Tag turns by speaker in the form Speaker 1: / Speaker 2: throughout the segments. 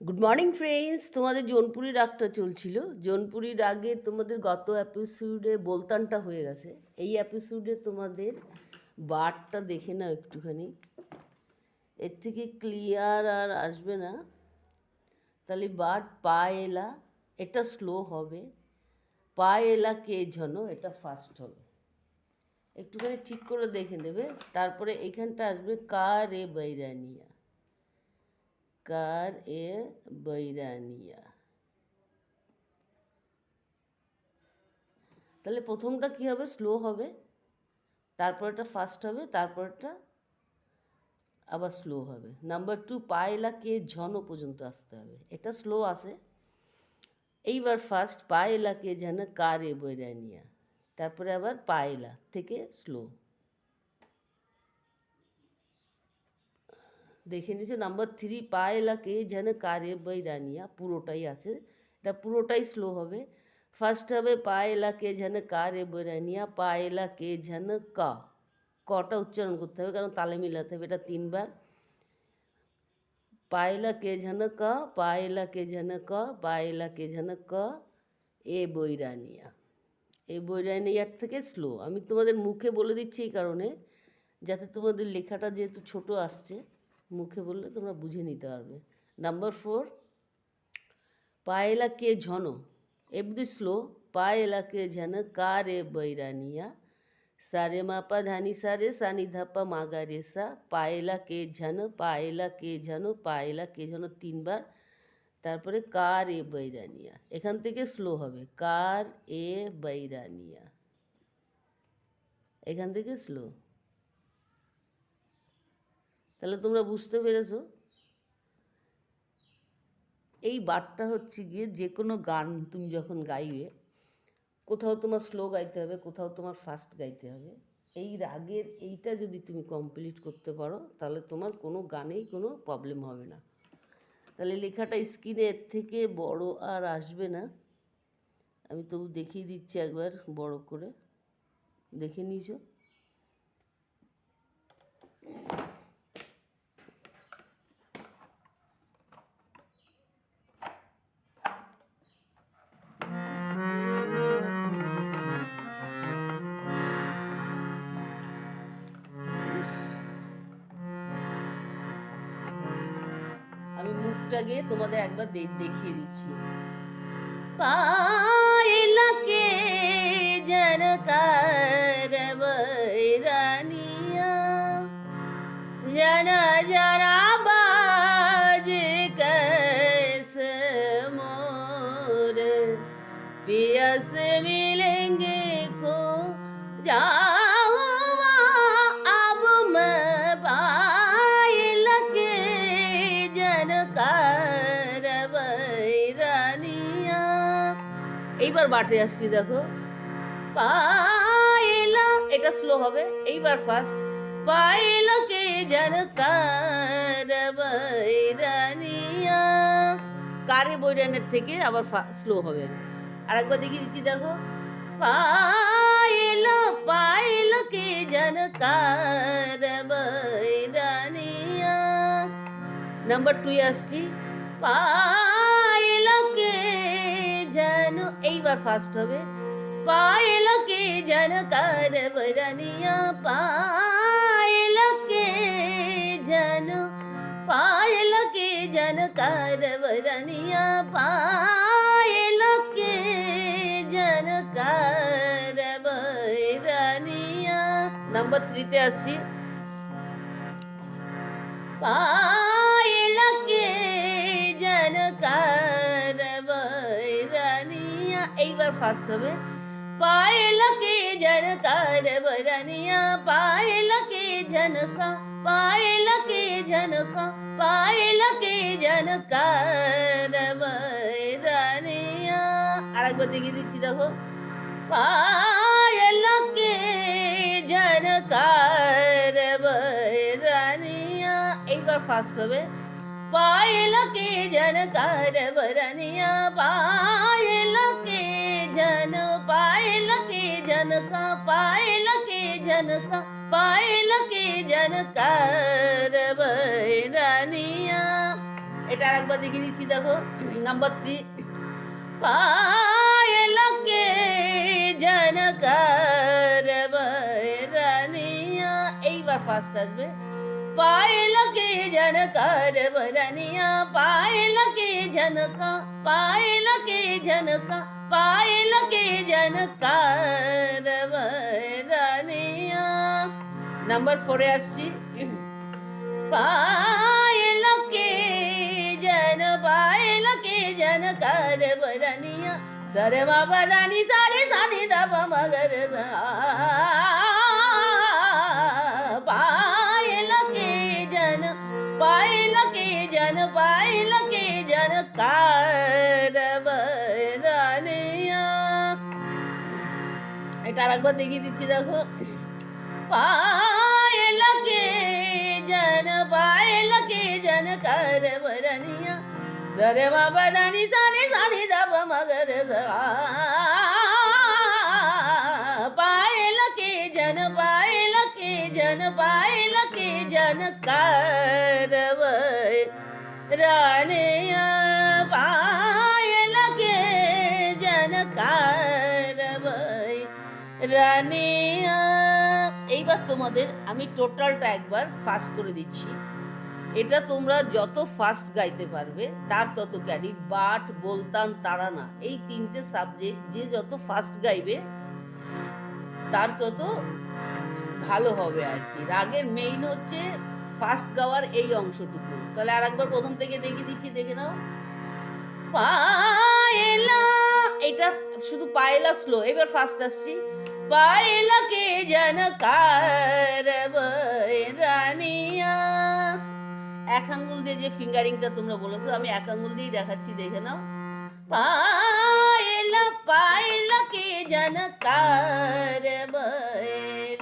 Speaker 1: Good morning friends তোমাদের জোনপুরি রাগটা চলছিল। জোনপুরি রাগে তোমাদের গত এপিসোডে বলতানটা হয়ে গেছে। এই এপিসোডে তোমাদের বারটা দেখে নাও একটুখানি। এর থেকে ক্লিয়ার আর আসবে না। তাহলে বার পা এলা এটা স্লো হবে। পা এলা কে ঝনো, এটা ফাস্ট হবে। একটুখানি ঠিক করে দেখে নেবে। তারপরে এখানটা আসবে কা রে বৈরানিয়া। কার এ বৈরানিয়া তাহলে প্রথমটা কি হবে? স্লো হবে। তারপরটা ফাস্ট হবে তারপরটা আবার স্লো হবে। নাম্বার টু পায়লা কে ঝন পর্যন্ত আসতে হবে। এটা স্লো আসে এইবার ফার্স্ট পায়লা কে কার এ বৈরানিয়া। তারপরে আবার পায়লা থেকে স্লো দেখে নিচ্ছে নাম্বার থ্রি পায়েলাকে যেন কারে বৈরানিয়া। পুরোটাই আছে। এটা পুরোটাই স্লো হবে। ফার্স্ট হবে পায়েলাকে যেন কারে বৈরানিয়া পায়েলাকে যেন ক। কটা উচ্চারণ করতে হবে, কারণ তালে মিলাতে হবে। এটা তিনবার। পায়লা কে যেন ক, পায়লা কে যেন ক, পায়েলা কে যেন ক, এ বৈরানিয়া। এই বৈরানিয়ার থেকে স্লো আমি তোমাদের মুখে বলে দিচ্ছি এই কারণে, যাতে তোমাদের লেখাটা যেহেতু ছোট আসছে। মুখে বললে তোমরা বুঝে নিতে পারবে। নাম্বার ফোর পায়েলা কে ঝন? এভরি স্লো পায়েলা কে ঝন? কারে বৈরানিয়া? সারে মাপা ধানি সারে সানি ধাপা মাগা রে সা। পায়েলা কে ঝন? পায়েলা কে ঝন? পায়েলা কে ঝন? তিনবার। তারপরে কার এ বৈরানিয়া। এখান থেকে স্লো হবে। কার এ বৈরানিয়া। এখান থেকে স্লো তাহলে তোমরা বুঝতে পেরেছ? এই বারটা হচ্ছে গিয়ে যে কোনো গান তুমি যখন গাইবে, কোথাও তোমার স্লো গাইতে হবে, কোথাও তোমার ফাস্ট গাইতে হবে, এই রাগের এইটা যদি তুমি কমপ্লিট করতে পারো, তাহলে তোমার কোনো গানেই কোনো প্রবলেম হবে না। তাহলে লেখাটা স্ক্রিনে এর থেকে বড় আর আসবে না। আমি তবু দেখিয়ে দিচ্ছি একবার বড় করে। দেখে নিয়েছো? আমি তোমাদের একবার দেখিয়ে দিচ্ছি। পাইলকে এইবার বাটে আসছি, দেখো। পাইলা, এটা স্লো হবে, এইবার ফার্স্ট পাইলা কে জনকার বৈরানিয়া কারে বৈরানের থেকে আবার স্লো হবে। আর একবার দেখিয়ে দিচ্ছি, দেখো। পাইলা পাইলা কে জনকার বৈরানিয়া নাম্বার টুয়ে আসছি। পাইলকে যেন এইবার ফার্স্ট হবে। পাইলকে যেন কার বরনিয়া পাইলকে যেন পাইলকে যেন কার বরনিয়া পাইলকে যেন কার বরনিয়া নাম্বার থ্রিতে আসছি। পায়েলকে ফার্স্ট হবে পায়েলকে জনকার বৈরানিয়া পায়েলকে জনকা পায়েলকে জনকা পায়েলকে জনকার বৈরানিয়া আর একবার দেখিয়ে দিচ্ছি দেখো পায়েলকে জনকার বৈরানিয়া এইবার ফার্স্ট হবে পায়েলকে জনকার বরনিয়া পায়েলকে जन पायल के जन का पायल के जन का पायल के जन कर बैरानिया এটা আরেকবার দেখিয়ে দিচ্ছি দেখো নাম্বার থ্রি পায়েলকে জনকার বরনিয়া এইবার ফার্স্ট আসবে পায়েলকে জনকার বরনিয়া পায়েলকে জনকা পায়েলকে জনকা পায়েলকে জনকার বরনিয়া নাম্বার ফোরে আসছি পায়েলকে जन पायल के जन कर बरनिया सरे बाबा दानी सारे सानी दब मगर सा। पायल के जन पायल के जन पायल के जन कर আরেকবার দেখিয়ে দিচ্ছি দেখো पायल के जन पायल के जन कर बरनिया सरे बाबा दानी सारे सारे दब मगर सा। पायल के जन पायल के जन पायल के जन कर रानिया पायल এইবার তোমাদের আমি টোটালটা একবার ফাস্ট করে দিচ্ছি। এটা তোমরা যত ফাস্ট গাইতে পারবে, তার তত ক্যারিট বাট, বলতাম তারানা এই তিনটে সাবজেক্ট যে যত ফাস্ট গাইবে, তার তত ভালো হবে আর কি। রাগের মেইন হচ্ছে ফাস্ট গাওয়ার এই অংশটুকু। তাহলে আর একবার প্রথম থেকে দেখিয়ে দিচ্ছি, দেখে নাও। পায়েলা। এটা শুধু পায়েলা স্লো এবার ফার্স্ট আসছি। পায়েলা কে জনকার রানিয়া। এক আঙ্গুল দিয়ে যে ফিঙ্গারিংটা তোমরা বলেছ, আমি এক আঙ্গুল দিয়েই দেখাচ্ছি, দেখে নাও। পায়েলা পায়েলা কে জনকার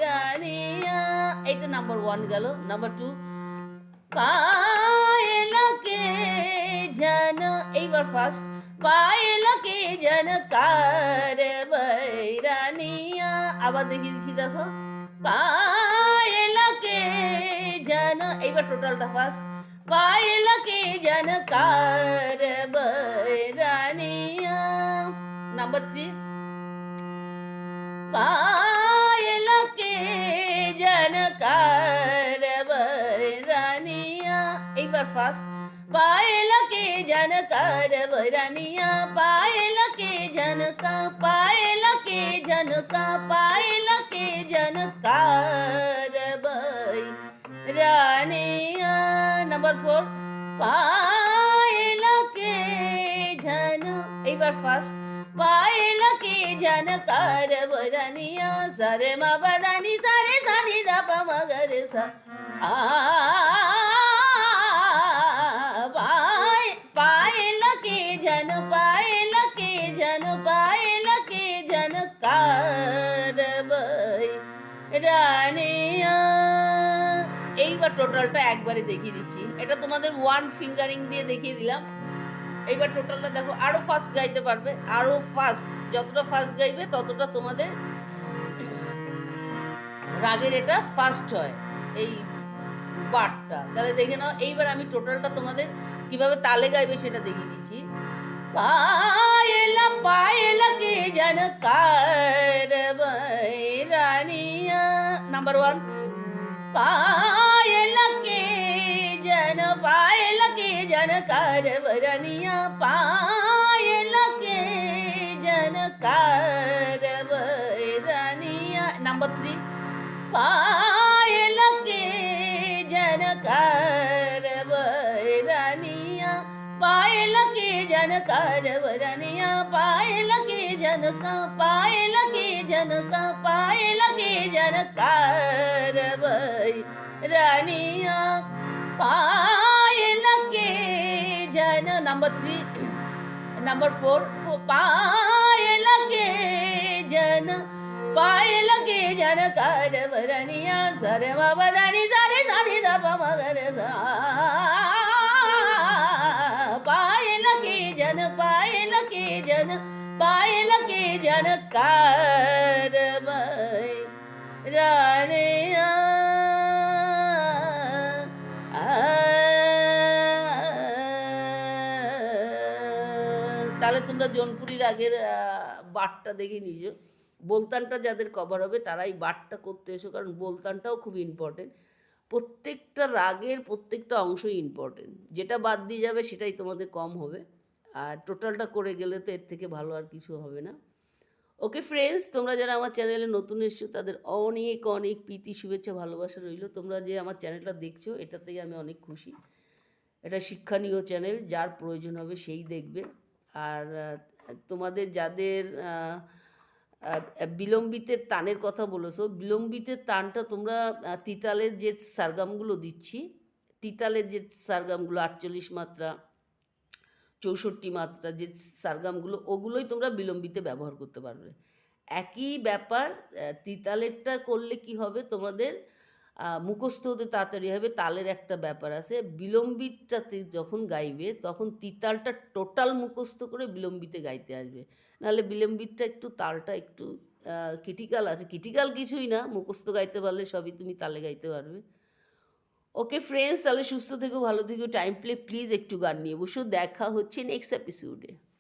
Speaker 1: রানিয়া। এটা নাম্বার ওয়ান গেল। নাম্বার টু পায়েলকে জন এইবার ফার্স্ট পায়েলকে জন কার বৈরানিয়া আবার দেখিয়ে দিচ্ছি দেখো পায়েলকে জন এইবার টোটালটা ফার্স্ট পায়েলকে জন কার বৈরানিয়া নাম্বার থ্রি पायल के जनकार बरनिया এইবার ফার্স্ট পায়েল কে जनकार बरनिया पायल के जनका पायल के ঝটকা পাইল কে জনকার বাই রানিয়া নাম্বার ফোর পাইল কে ঝন এইবার ফার্স্ট পাইল কে জনকার বরানিয়া সারে মা বাদানি সারে সানি দাপা মগর সা আ এবার টোটালটা একবারে দেখিয়ে দিচ্ছি। এটা তোমাদের ওয়ান ফিঙ্গারিং দিয়ে দেখিয়ে দিলাম। এইবার টোটালটা দেখো আরও ফাস্ট গাইতে পারবে আরও ফাস্ট যতটা ফাস্ট গাইবে ততটা তোমাদের রাগের এটা ফাস্ট হয়, এই পার্টটা। তাহলে দেখে নাও, এইবার আমি টোটালটা তোমাদের কীভাবে তালে গাইবে সেটা দেখিয়ে দিচ্ছি। পায়েলা পায়েলা, কে যেন কার রানিয়া নাম্বার ওয়ান পা कर बरनिया पायल के जन कर बरनिया नंबर थ्री पायल के जन कर बरनिया पायल के जन कर बरनिया पायल के जन का जन number three number four Payal के जन पायल के जन कर बरनिया सरे बदानी सारे सारे दप मगर सा पायल के जन पायल के जन पायल के जन कर रानिया তোমরা জনপুরির আগের বাটটা দেখে নিজো বলতানটা যাদের কভার হবে তারাই বাটটা করতে এসো, কারণ বলতানটাও খুব ইম্পর্টেন্ট প্রত্যেকটা রাগের প্রত্যেকটা অংশই ইম্পর্টেন্ট যেটা বাদ দিয়ে যাবে, সেটাই তোমাদের কম হবে। আর টোটালটা করে গেলে তো এর থেকে ভালো আর কিছু হবে না। ওকে ফ্রেন্ডস তোমরা যারা আমার চ্যানেলে নতুন এসছো, তাদের অনেক অনেক প্রীতি, শুভেচ্ছা, ভালোবাসা রইল। তোমরা যে আমার চ্যানেলটা দেখছ, এটাতেই আমি অনেক খুশি। এটা শিক্ষণীয় চ্যানেল যার প্রয়োজন হবে সেই দেখবে। আর তোমাদের যাদের বিলম্বিতের তানের কথা বলেছ, বিলম্বিতের তানটা তোমরা তিতালের যে সারগামগুলো দিচ্ছি, তিতালের যে সারগামগুলো, আটচল্লিশ মাত্রা, চৌষট্টি মাত্রা যে সারগামগুলো, ওগুলোই তোমরা বিলম্বিতে ব্যবহার করতে পারবে। একই ব্যাপার তিতালেরটা করলে কি হবে তোমাদের মুখস্থ হতে তাড়াতাড়ি হবে, তালের একটা ব্যাপার আছে। বিলম্বিতটাতে যখন গাইবে, তখন তিতালটা টোটাল মুখস্থ করে বিলম্বিতে গাইতে আসবে। নাহলে বিলম্বিতটা একটু, তালটা একটু ক্রিটিক্যাল আছে। ক্রিটিক্যাল কিছুই না, মুখস্থ গাইতে পারলে সবই তুমি তালে গাইতে পারবে। ওকে ফ্রেন্ডস, তাহলে সুস্থ থেকো, ভালো থেকো, টাইম প্লে প্লিজ একটু গান নিয়ে বসো। দেখা হচ্ছে নেক্সট এপিসোডে।